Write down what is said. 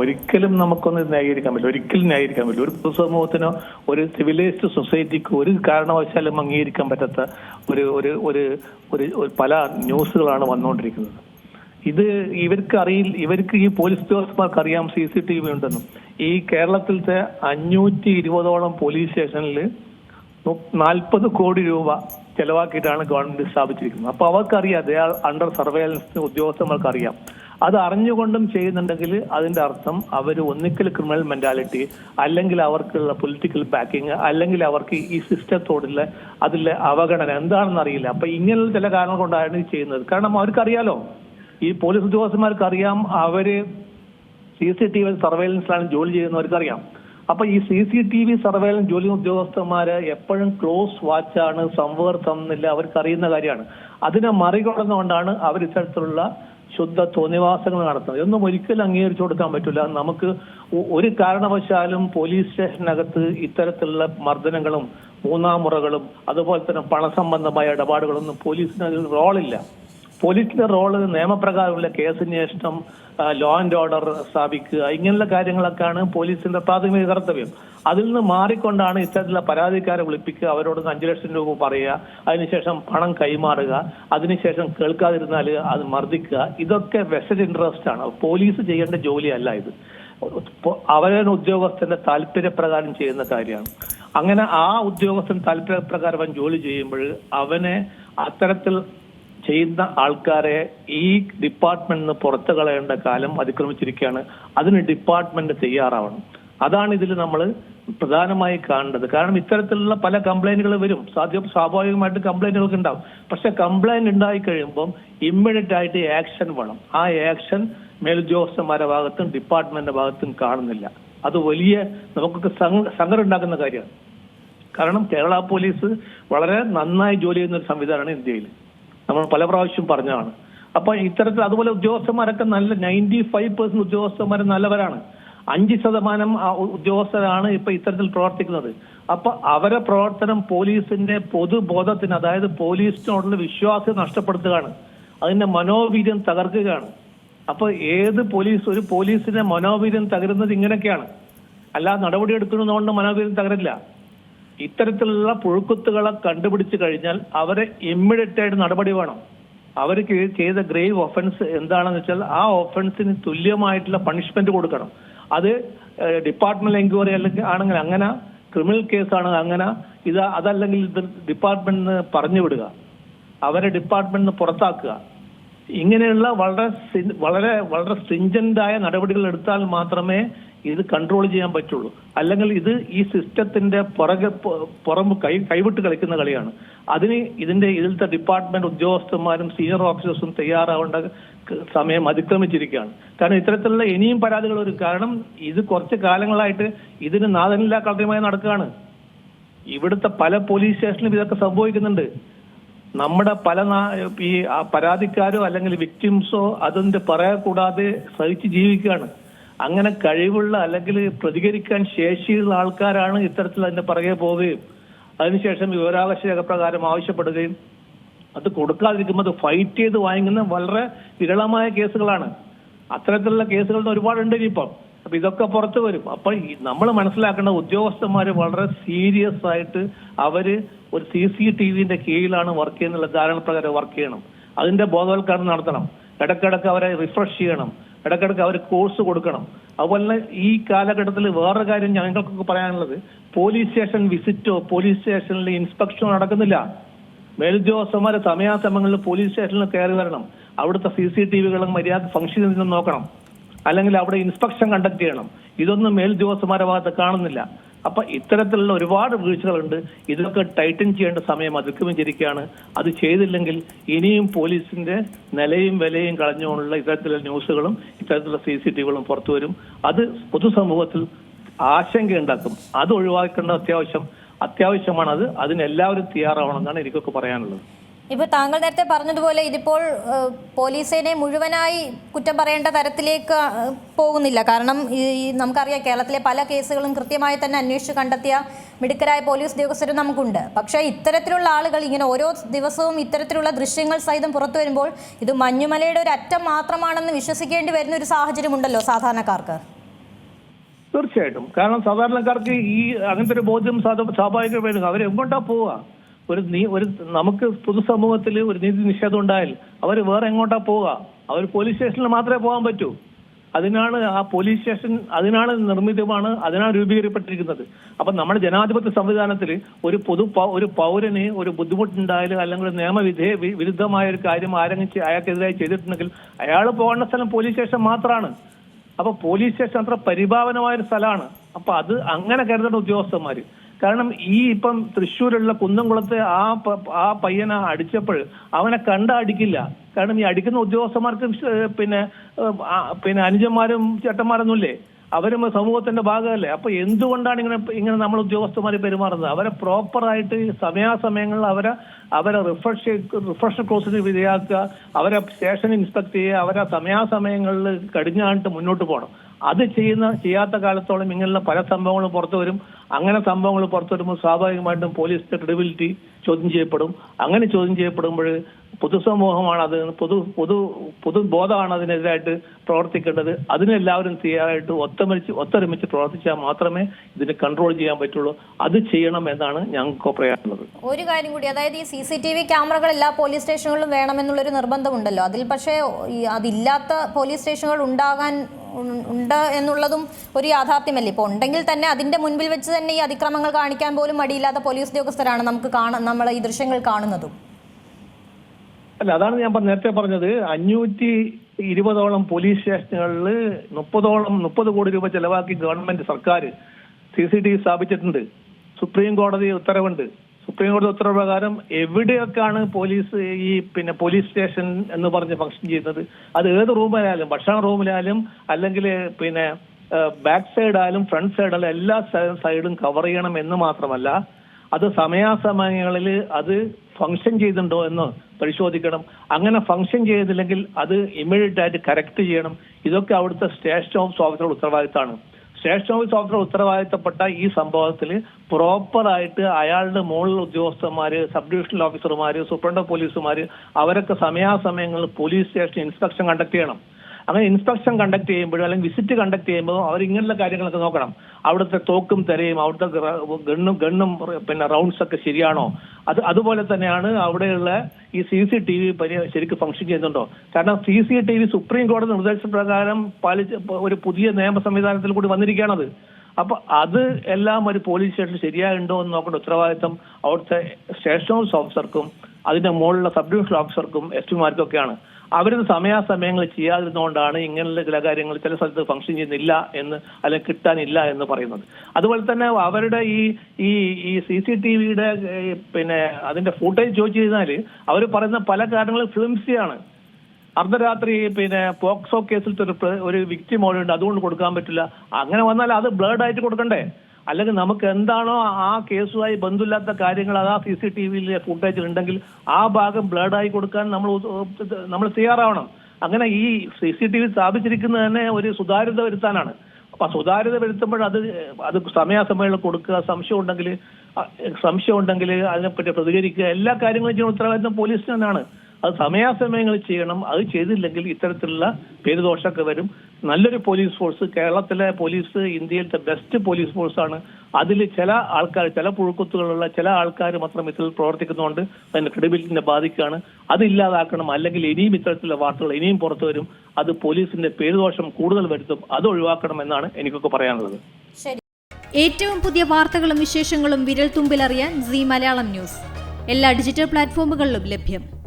ഒരിക്കലും നമുക്കൊന്ന് ന്യായീകരിക്കാൻ പറ്റില്ല. ഒരിക്കലും ന്യായീകരിക്കാൻ പറ്റില്ല. ഒരു പൊതുസമൂഹത്തിനോ ഒരു സിവിലൈസ്ഡ് സൊസൈറ്റിക്കോ ഒരു കാരണവശാലും അംഗീകരിക്കാൻ പറ്റാത്ത ഒരു ഒരു ഒരു ഒരു പല ന്യൂസുകളാണ് വന്നുകൊണ്ടിരിക്കുന്നത്. ഇത് ഇവർക്ക് അറിയില്ല ഇവർക്ക് ഈ പോലീസ് ഉദ്യോഗസ്ഥന്മാർക്ക് അറിയാം സി സി ടി വി ഉണ്ടെന്നും. ഈ കേരളത്തിലത്തെ അഞ്ഞൂറ്റി ഇരുപതോളം പോലീസ് സ്റ്റേഷനിൽ നാൽപ്പത് കോടി രൂപ ചെലവാക്കിയിട്ടാണ് ഗവൺമെന്റ് സ്ഥാപിച്ചിരിക്കുന്നത്. അപ്പൊ അവർക്കറിയാം ദേ അണ്ടർ സർവേലൻസ് ഉദ്യോഗസ്ഥന്മാർക്ക് അറിയാം അത് അറിഞ്ഞുകൊണ്ടും ചെയ്യുന്നുണ്ടെങ്കിൽ അതിന്റെ അർത്ഥം അവർ ഒന്നിക്കൽ ക്രിമിനൽ മെന്റാലിറ്റി അല്ലെങ്കിൽ അവർക്കുള്ള പൊളിറ്റിക്കൽ ബാക്കിങ് അല്ലെങ്കിൽ അവർക്ക് ഈ സിസ്റ്റത്തോടുള്ള അതിലെ അവഗണന എന്താണെന്ന് അറിയില്ല. അപ്പൊ ഇങ്ങനെയുള്ള ചില കാരണങ്ങൾ കൊണ്ടാണ് ചെയ്യുന്നത്. കാരണം അവർക്കറിയാലോ ഈ പോലീസ് ഉദ്യോഗസ്ഥന്മാർക്ക് അറിയാം അവർ സി സി ടി വി സർവൈലൻസിലാണ് ജോലി ചെയ്യുന്നവർക്ക് അറിയാം അപ്പൊ ഈ C C T V surveillance ജോലി ഉദ്യോഗസ്ഥന്മാര് എപ്പോഴും ക്ലോസ് വാച്ചാണ് സംവർത്തം എന്നില്ല അവർക്ക് അറിയുന്ന കാര്യമാണ്. അതിനെ മറികടന്നുകൊണ്ടാണ് അവർ ഇത്തരത്തിലുള്ള ശുദ്ധ തോന്നിവാസങ്ങൾ നടത്തണം. ഇതൊന്നും ഒരിക്കലും അംഗീകരിച്ചു കൊടുക്കാൻ പറ്റില്ല നമുക്ക് ഒരു കാരണവശാലും പോലീസ് സ്റ്റേഷനകത്ത് ഇത്തരത്തിലുള്ള മർദ്ദനങ്ങളും മൂന്നാം മുറകളും അതുപോലെ തന്നെ പണസംബന്ധമായ ഇടപാടുകളൊന്നും പോലീസിന് റോളില്ല പോലീസിന്റെ റോൾ നിയമപ്രകാരമുള്ള കേസന്വേഷണം ലോ ആൻഡ് ഓർഡർ സ്ഥാപിക്കുക ഇങ്ങനെയുള്ള കാര്യങ്ങളൊക്കെയാണ് പോലീസിന്റെ പ്രാഥമിക കർത്തവ്യം. അതിൽ നിന്ന് മാറിക്കൊണ്ടാണ് ഇത്തരത്തിലുള്ള പരാതിക്കാരെ വിളിപ്പിക്കുക അവരോട് അഞ്ചു ലക്ഷം രൂപ പറയുക അതിനുശേഷം പണം കൈമാറുക അതിനുശേഷം കേൾക്കാതിരുന്നാൽ അത് മർദ്ദിക്കുക. ഇതൊക്കെ വെസ്റ്റഡ് ഇൻട്രസ്റ്റ് ആണ്. പോലീസ് ചെയ്യേണ്ട ജോലിയല്ല ഇത്. അവരെ ഉദ്യോഗസ്ഥന്റെ താല്പര്യപ്രകാരം ചെയ്യുന്ന കാര്യമാണ്. അങ്ങനെ ആ ഉദ്യോഗസ്ഥൻ താല്പര്യപ്രകാരം അവൻ ജോലി ചെയ്യുമ്പോൾ അവനെ അത്തരത്തിൽ ചെയ്യുന്ന ആൾക്കാരെ ഈ ഡിപ്പാർട്ട്മെന്റിൽ നിന്ന് പുറത്തു കളയേണ്ട കാലം അതിക്രമിച്ചിരിക്കുകയാണ്. അതിന് ഡിപ്പാർട്ട്മെന്റ് തയ്യാറാവണം. അതാണ് ഇതിൽ നമ്മൾ പ്രധാനമായി കാണേണ്ടത്. കാരണം ഇത്തരത്തിലുള്ള പല കംപ്ലൈന്റുകൾ വരും. സാധ്യം സ്വാഭാവികമായിട്ട് കംപ്ലൈന്റുകൾക്ക് ഉണ്ടാവും. പക്ഷെ കംപ്ലൈന്റ് ഉണ്ടായി കഴിയുമ്പം ഇമ്മീഡിയറ്റ് ആയിട്ട് ആക്ഷൻ വേണം. ആ ആക്ഷൻ മേലുദ്യോഗസ്ഥന്മാരുടെ ഭാഗത്തും ഡിപ്പാർട്ട്മെന്റിന്റെ ഭാഗത്തും കാണുന്നില്ല. അത് വലിയ നമുക്കൊക്കെ സങ്ക- സങ്കടം ഉണ്ടാക്കുന്ന കാര്യമാണ്. കാരണം കേരള പോലീസ് വളരെ നന്നായി ജോലി ചെയ്യുന്ന ഒരു സംവിധാനമാണ് ഇന്ത്യയിൽ നമ്മൾ പല പ്രാവശ്യം പറഞ്ഞതാണ്. അപ്പൊ ഇത്തരത്തിൽ അതുപോലെ ഉദ്യോഗസ്ഥന്മാരൊക്കെ നല്ല നയന്റി ഫൈവ് പെർസെന്റ് ഉദ്യോഗസ്ഥന്മാർ നല്ലവരാണ്. അഞ്ച് ശതമാനം ഉദ്യോഗസ്ഥരാണ് ഇപ്പൊ ഇത്തരത്തിൽ പ്രവർത്തിക്കുന്നത്. അപ്പൊ അവരെ പ്രവർത്തനം പോലീസിന്റെ പൊതുബോധത്തിന് അതായത് പോലീസിനോടുള്ള വിശ്വാസം നഷ്ടപ്പെടുത്തുകയാണ്. അതിന്റെ മനോവീര്യം തകർക്കുകയാണ്. അപ്പൊ ഏത് പോലീസ് ഒരു പോലീസിന്റെ മനോവീര്യം തകരുന്നത് ഇങ്ങനെയൊക്കെയാണ്. അല്ലാതെ നടപടിയെടുക്കുന്നതുകൊണ്ട് മനോവീര്യം തകരില്ല. ഇത്തരത്തിലുള്ള പുഴുക്കുത്തുകളെ കണ്ടുപിടിച്ചു കഴിഞ്ഞാൽ അവരെ ഇമ്മീഡിയറ്റ് ആയിട്ട് നടപടി വേണം. അവർക്ക് ചെയ്ത ഗ്രേവ് ഒഫൻസ് എന്താണെന്ന് വെച്ചാൽ ആ ഒഫൻസിന് തുല്യമായിട്ടുള്ള പണിഷ്മെന്റ് കൊടുക്കണം. അത് ഡിപ്പാർട്ട്മെന്റ് എൻക്വയറി അല്ലെങ്കിൽ ആണെങ്കിൽ അങ്ങനെ ക്രിമിനൽ കേസാണ് അങ്ങനെ ഇത് അതല്ലെങ്കിൽ ഇത് ഡിപ്പാർട്ട്മെന്റിന് പറഞ്ഞു വിടുക. അവരെ ഡിപ്പാർട്ട്മെന്റിന് പുറത്താക്കുക. ഇങ്ങനെയുള്ള വളരെ വളരെ വളരെ സ്ട്രിഞ്ചന്റായ നടപടികൾ എടുത്താൽ മാത്രമേ ഇത് കൺട്രോൾ ചെയ്യാൻ പറ്റുള്ളൂ. അല്ലെങ്കിൽ ഇത് ഈ സിസ്റ്റത്തിന്റെ പുറകെ പുറം കൈ കൈവിട്ട് കളിക്കുന്ന കളിയാണ്. അതിന് ഇതിന്റെ ഇതിലത്തെ ഡിപ്പാർട്ട്മെന്റ് ഉദ്യോഗസ്ഥന്മാരും സീനിയർ ഓഫീസേഴ്സും തയ്യാറാവേണ്ട സമയം അതിക്രമിച്ചിരിക്കുകയാണ്. കാരണം ഇത്തരത്തിലുള്ള ഇനിയും പരാതികൾ ഒരു കാരണം ഇത് കുറച്ച് കാലങ്ങളായിട്ട് ഇതിന് നാഥനില്ലാ കളറിയുമായി നടക്കുകയാണ്. ഇവിടുത്തെ പല പോലീസ് സ്റ്റേഷനിലും ഇതൊക്കെ സംഭവിക്കുന്നുണ്ട്. നമ്മുടെ പല ഈ പരാതിക്കാരോ അല്ലെങ്കിൽ വിക്ടിംസോ അതിന്റെ പറയാ കൂടാതെ സഹിച്ച് ജീവിക്കുകയാണ്. അങ്ങനെ കഴിവുള്ള അല്ലെങ്കിൽ പ്രതികരിക്കാൻ ശേഷിയുള്ള ആൾക്കാരാണ് ഇത്തരത്തിൽ അതിന്റെ പുറകെ പോവുകയും അതിനുശേഷം വിവരാവകാശ രേഖപ്രകാരം ആവശ്യപ്പെടുകയും അത് കൊടുക്കാതിരിക്കുമ്പോൾ ഫൈറ്റ് ചെയ്ത് വാങ്ങിക്കുന്ന വളരെ വിരളമായ കേസുകളാണ്. അത്തരത്തിലുള്ള കേസുകൾ ഒരുപാടുണ്ട് ഇനിയിപ്പം. അപ്പൊ ഇതൊക്കെ പുറത്തു വരും. അപ്പൊ നമ്മൾ മനസ്സിലാക്കേണ്ട ഉദ്യോഗസ്ഥന്മാര് വളരെ സീരിയസ് ആയിട്ട് അവർ ഒരു സി സി ടി വിന്റെ കീഴിലാണ് വർക്ക് ചെയ്യുന്നുള്ള ധാരണ പ്രകാരം വർക്ക് ചെയ്യണം. അതിന്റെ ബോധവൽക്കരണം നടത്തണം. ഇടക്കിടക്ക് അവരെ റിഫ്രഷ് ചെയ്യണം. ഇടക്കിടക്ക് അവർ കോഴ്സ് കൊടുക്കണം. അതുപോലെ ഈ കാലഘട്ടത്തിൽ വേറൊരു കാര്യം ഞങ്ങൾക്കൊക്കെ പറയാനുള്ളത് പോലീസ് സ്റ്റേഷൻ വിസിറ്റോ പോലീസ് സ്റ്റേഷനിൽ ഇൻസ്പെക്ഷനോ നടക്കുന്നില്ല. മേലുദ്യോഗസ്ഥന്മാർ സമയാസമയങ്ങളിൽ പോലീസ് സ്റ്റേഷനിൽ കയറി വരണം. അവിടുത്തെ സി സി ടി വികളും മര്യാദ ഫംഗ്ഷൻ നോക്കണം. അല്ലെങ്കിൽ അവിടെ ഇൻസ്പെക്ഷൻ കണ്ടക്ട് ചെയ്യണം. ഇതൊന്നും മേലുദ്യോഗസ്ഥന്മാരുടെ ഭാഗത്ത് കാണുന്നില്ല. അപ്പൊ ഇത്തരത്തിലുള്ള ഒരുപാട് വീഴ്ചകളുണ്ട്. ഇതൊക്കെ ടൈറ്റൻ ചെയ്യേണ്ട സമയം അതിക്രമിച്ചിരിക്കുകയാണ് അത് ചെയ്തില്ലെങ്കിൽ ഇനിയും പോലീസിന്റെ നിലയും വിലയും കളഞ്ഞുകൊണ്ടുള്ള ഇത്തരത്തിലുള്ള ന്യൂസുകളും ഇത്തരത്തിലുള്ള സി സി ടി വികളും പുറത്തു വരും. അത് പൊതുസമൂഹത്തിൽ ആശങ്ക ഉണ്ടാക്കും. അത് ഒഴിവാക്കേണ്ട അത്യാവശ്യം അത്യാവശ്യമാണ് അത് അതിന് എല്ലാവരും തയ്യാറാവണമെന്നാണ് എനിക്കൊക്കെ പറയാനുള്ളത്. ഇപ്പോൾ താങ്കൾ നേരത്തെ പറഞ്ഞതുപോലെ ഇതിപ്പോൾ പോലീസിനെ മുഴുവനായി കുറ്റം പറയേണ്ട തരത്തിലേക്ക് പോകുന്നില്ല. കാരണം ഈ നമുക്കറിയാം കേരളത്തിലെ പല കേസുകളും കൃത്യമായി തന്നെ അന്വേഷിച്ച് കണ്ടെത്തിയ മിടുക്കരായ പോലീസ് ഉദ്യോഗസ്ഥരും നമുക്കുണ്ട്. പക്ഷേ ഇത്തരത്തിലുള്ള ആളുകൾ ഇങ്ങനെ ഓരോ ദിവസവും ഇത്തരത്തിലുള്ള ദൃശ്യങ്ങൾ സഹിതം പുറത്തു വരുമ്പോൾ ഇത് മഞ്ഞുമലയുടെ ഒരു അറ്റം മാത്രമാണെന്ന് വിശ്വസിക്കേണ്ടി വരുന്ന ഒരു സാഹചര്യമുണ്ടല്ലോ സാധാരണക്കാർക്ക്? തീർച്ചയായിട്ടും. കാരണം സാധാരണക്കാർക്ക് ഈ അങ്ങനത്തെ ഒരു ബോധ്യം സ്വാഭാവികമായിരുന്നു എങ്ങോട്ടാ പോവുക ഒരു നീ ഒരു നമുക്ക് പൊതുസമൂഹത്തിൽ ഒരു നീതി നിഷേധം ഉണ്ടായാൽ അവർ വേറെ എങ്ങോട്ടാ പോവുക? അവർ പോലീസ് സ്റ്റേഷനിൽ മാത്രമേ പോകാൻ പറ്റൂ. അതിനാണ് ആ പോലീസ് സ്റ്റേഷൻ അതിനാണ് നിർമ്മിതമാണ് അതിനാണ് രൂപീകരിക്കപ്പെട്ടിരിക്കുന്നത്. അപ്പൊ നമ്മുടെ ജനാധിപത്യ സംവിധാനത്തിൽ ഒരു പൊതു ഒരു പൗരന് ഒരു ബുദ്ധിമുട്ടുണ്ടായാലും അല്ലെങ്കിൽ ഒരു നിയമവിധേയ വിരുദ്ധമായ ഒരു കാര്യം ആരെങ്കിലും ചെ- അയാൾക്കെതിരായി ചെയ്തിട്ടുണ്ടെങ്കിൽ അയാൾ പോകേണ്ട സ്ഥലം പോലീസ് സ്റ്റേഷൻ മാത്രമാണ് അപ്പൊ പോലീസ് സ്റ്റേഷൻ അത്ര പരിഭാവനമായ ഒരു സ്ഥലമാണ്. അപ്പൊ അത് അങ്ങനെ കരുതേണ്ട ഉദ്യോഗസ്ഥന്മാര്. കാരണം ഈ ഇപ്പം തൃശ്ശൂരുള്ള കുന്നംകുളത്തെ ആ ആ പയ്യനെ അടിച്ചപ്പോൾ അവനെ കണ്ട അടിക്കില്ല. കാരണം ഈ അടിക്കുന്ന ഉദ്യോഗസ്ഥന്മാർക്ക് പിന്നെ പിന്നെ അനുജന്മാരും ചേട്ടന്മാരൊന്നുമില്ലേ? അവരും സമൂഹത്തിന്റെ ഭാഗമല്ലേ? അപ്പൊ എന്തുകൊണ്ടാണ് ഇങ്ങനെ ഇങ്ങനെ നമ്മൾ ഉദ്യോഗസ്ഥന്മാർ പെരുമാറുന്നത്? അവരെ പ്രോപ്പറായിട്ട് സമയാസമയങ്ങളിൽ അവരെ അവരെ റിഫ്രഷ് റിഫ്രഷ് കോഴ്സിന് വിധേയാക്കുക അവരെ സ്റ്റേഷൻ ഇൻസ്പെക്ട് ചെയ്യുക അവരെ സമയാസമയങ്ങളിൽ കടിഞ്ഞാണിട്ട് മുന്നോട്ട് പോകണം. അത് ചെയ്യുന്ന ചെയ്യാത്ത കാലത്തോളം ഇങ്ങനെയുള്ള പല സംഭവങ്ങളും പുറത്തു വരും. അങ്ങനെ സംഭവങ്ങൾ പുറത്തു വരുമ്പോൾ സ്വാഭാവികമായിട്ടും പോലീസിന്റെ ക്രെഡിബിലിറ്റി ചോദ്യം ചെയ്യപ്പെടും. അങ്ങനെ ചോദ്യം ചെയ്യപ്പെടുമ്പോൾ പൊതുസമൂഹമാണ് അത് പൊതു പൊതു പൊതുബോധമാണ് അതിനെതിരായിട്ട് പ്രവർത്തിക്കേണ്ടത്. അതിനെല്ലാവരും തയ്യാറായിട്ട് ഒത്തമരിച്ച് ഒത്തൊരുമിച്ച് പ്രവർത്തിച്ചാൽ മാത്രമേ ഇതിനെ കൺട്രോൾ ചെയ്യാൻ പറ്റുള്ളൂ. അത് ചെയ്യണം എന്നാണ് ഞങ്ങൾക്ക് പറയാനുള്ളത്. ഒരു കാര്യം കൂടി അതായത് ഈ സി സി ടി വി ക്യാമറകൾ എല്ലാ പോലീസ് സ്റ്റേഷനുകളിലും വേണമെന്നുള്ളൊരു നിർബന്ധമുണ്ടല്ലോ. അതിൽ പക്ഷേ അതില്ലാത്ത പോലീസ് സ്റ്റേഷനുകൾ ഉണ്ടാകാൻ ഉണ്ട് എന്നുള്ളതും ഒരു യാഥാർത്ഥ്യമല്ലേ? ഇപ്പോൾ ഉണ്ടെങ്കിൽ തന്നെ അതിന്റെ മുൻപിൽ വെച്ച് തന്നെ ഈ അതിക്രമങ്ങൾ കാണിക്കാൻ പോലും മടിയില്ലാത്ത പോലീസ് ഉദ്യോഗസ്ഥരാണ് നമുക്ക് കാണാൻ നമ്മൾ ഈ ദൃശ്യങ്ങൾ കാണുന്നതും. അല്ല അതാണ് ഞാൻ നേരത്തെ പറഞ്ഞത് അഞ്ഞൂറ്റി ഇരുപതോളം പോലീസ് സ്റ്റേഷനുകളിൽ മുപ്പതോളം മുപ്പത് കോടി രൂപ ചെലവാക്കി ഗവൺമെന്റ് സർക്കാർ സി സി ടി വി സ്ഥാപിച്ചിട്ടുണ്ട്. സുപ്രീം കോടതി ഉത്തരവുണ്ട്. സുപ്രീം കോടതി ഉത്തരവ് പ്രകാരം എവിടെയൊക്കെയാണ് പോലീസ് ഈ പിന്നെ പോലീസ് സ്റ്റേഷൻ എന്ന് പറഞ്ഞ് ഫംഗ്ഷൻ ചെയ്യുന്നത്? അത് ഏത് റൂമിലായാലും ഭക്ഷണ റൂമിലായാലും അല്ലെങ്കിൽ പിന്നെ ബാക്ക് സൈഡായാലും ഫ്രണ്ട് സൈഡായാലും എല്ലാ സൈഡും കവർ ചെയ്യണം എന്ന് മാത്രമല്ല അത് സമയാസമയങ്ങളിൽ അത് ഫംഗ്ഷൻ ചെയ്തിട്ടുണ്ടോ എന്ന് പരിശോധിക്കണം. അങ്ങനെ ഫംഗ്ഷൻ ചെയ്തില്ലെങ്കിൽ അത് ഇമ്മീഡിയറ്റ് ആയിട്ട് കറക്റ്റ് ചെയ്യണം. ഇതൊക്കെ അവിടുത്തെ സ്റ്റേഷൻ ഓഫീസ് ഓഫീസറുടെ ഉത്തരവാദിത്തമാണ്. സ്റ്റേഷൻ ഓഫീസ് ഓഫീസർ ഉത്തരവാദിത്തപ്പെട്ട ഈ സംഭവത്തിൽ പ്രോപ്പറായിട്ട് അയാളുടെ മുകളിൽ ഉദ്യോഗസ്ഥന്മാര് സബ് ഡിവിഷണൽ ഓഫീസർമാര് സൂപ്രണ്ട് പോലീസുമാര് അവരൊക്കെ സമയാസമയങ്ങളിൽ പോലീസ് സ്റ്റേഷൻ ഇൻസ്പെക്ഷൻ കണ്ടക്ട് ചെയ്യണം അങ്ങനെ ഇൻസ്പെക്ഷൻ കണ്ടക്ട് ചെയ്യുമ്പോഴും അല്ലെങ്കിൽ വിസിറ്റ് കണ്ടക്ട് ചെയ്യുമ്പോഴും അവർ ഇങ്ങനെയുള്ള കാര്യങ്ങളൊക്കെ നോക്കണം. അവിടുത്തെ തോക്കും തെരയും അവിടുത്തെ ഗണ്ണും ഗണ്ണും പിന്നെ റൗണ്ട്സ് ഒക്കെ ശരിയാണോ? അത് അതുപോലെ തന്നെയാണ് അവിടെയുള്ള ഈ സി സി ടി വി ശരിക്കും ഫംഗ്ഷൻ ചെയ്യുന്നുണ്ടോ? കാരണം C C T V supreme കോടതി നിർദ്ദേശപ്രകാരം പാലിച്ച് ഒരു പുതിയ നിയമ സംവിധാനത്തിൽ കൂടി വന്നിരിക്കുകയാണത് അപ്പൊ അത് എല്ലാം ഒരു പോലീസ് സ്റ്റേഷനിൽ ശരിയായുണ്ടോ എന്ന് നോക്കേണ്ട ഉത്തരവാദിത്തം അവിടുത്തെ സ്റ്റേഷൻ ഹൗസ് ഓഫീസർക്കും അതിന്റെ മുകളിലുള്ള സബ് ഡിവിഷണൽ ഓഫീസർക്കും എസ് പിമാർക്കും ഒക്കെയാണ് അവരിത് സമയാസമയങ്ങൾ ചെയ്യാതിരുന്നുകൊണ്ടാണ് ഇങ്ങനെയുള്ള ചില കാര്യങ്ങൾ ചില സ്ഥലത്ത് ഫംഗ്ഷൻ ചെയ്യുന്നില്ല എന്ന് അല്ലെങ്കിൽ കിട്ടാനില്ല എന്ന് പറയുന്നത്. അതുപോലെ തന്നെ അവരുടെ ഈ ഈ ഈ സി സി ടി വിയുടെ പിന്നെ അതിന്റെ ഫുട്ടേജ് ചോദിച്ചു കഴിഞ്ഞാൽ അവർ പറയുന്ന പല കാര്യങ്ങളും ഫിലിംസിയാണ് അർദ്ധരാത്രി പിന്നെ പോക്സോ കേസിൽ ഒരു ഒരു വിക്ടിം അതുകൊണ്ട് കൊടുക്കാൻ പറ്റില്ല. അങ്ങനെ വന്നാൽ അത് ബ്ലേഡ് ആയിട്ട് കൊടുക്കണ്ടേ? അല്ലെങ്കിൽ നമുക്ക് എന്താണോ ആ കേസുമായി ബന്ധമില്ലാത്ത കാര്യങ്ങൾ അത് ആ സി സി ടി വിയിലെ ഫുട്ടേജ് ഉണ്ടെങ്കിൽ ആ ഭാഗം ബ്ലേഡ് ആയി കൊടുക്കാൻ നമ്മൾ നമ്മൾ തയ്യാറാവണം. അങ്ങനെ ഈ സി സി ടി വി സ്ഥാപിച്ചിരിക്കുന്നത് തന്നെ ഒരു സുതാര്യത വരുത്താനാണ്. അപ്പൊ സുതാര്യത വരുത്തുമ്പോൾ അത് അത് സമയാസമയങ്ങളിൽ കൊടുക്കുക സംശയം ഉണ്ടെങ്കിൽ സംശയം ഉണ്ടെങ്കിൽ അതിനെപ്പറ്റി പ്രതികരിക്കുക എല്ലാ കാര്യങ്ങളും ചെയ്യുന്ന ഉത്തരവാദിത്തം പോലീസിന് തന്നെയാണ്. അത് സമയാസമയങ്ങളിൽ ചെയ്യണം. അത് ചെയ്തില്ലെങ്കിൽ ഇത്തരത്തിലുള്ള പേരുദോഷമൊക്കെ വരും. നല്ലൊരു പോലീസ് ഫോഴ്സ് കേരളത്തിലെ പോലീസ് ഇന്ത്യയിലത്തെ ബെസ്റ്റ് പോലീസ് ഫോഴ്സാണ്. അതിൽ ചില ആൾക്കാർ ചില പുഴുക്കുത്തുകളുള്ള ചില ആൾക്കാർ മാത്രം ഇതിൽ പ്രവർത്തിക്കുന്നതുകൊണ്ട് അതിന്റെ ക്രെഡിബിലിറ്റിനെ ബാധിക്കുകയാണ്. അതില്ലാതാക്കണം അല്ലെങ്കിൽ ഇനിയും ഇത്തരത്തിലുള്ള വാർത്തകൾ ഇനിയും പുറത്തു വരും. അത് പോലീസിന്റെ പേരുദോഷം കൂടുതൽ വരുത്തും. അത് ഒഴിവാക്കണം എന്നാണ് എനിക്കൊക്കെ പറയാനുള്ളത്. ഏറ്റവും പുതിയ വാർത്തകളും വിശേഷങ്ങളും വിരൽ തുമ്പിലറിയാൻ സി മലയാളം ന്യൂസ്. എല്ലാ ഡിജിറ്റൽ പ്ലാറ്റ്ഫോമുകളിലും ലഭ്യം.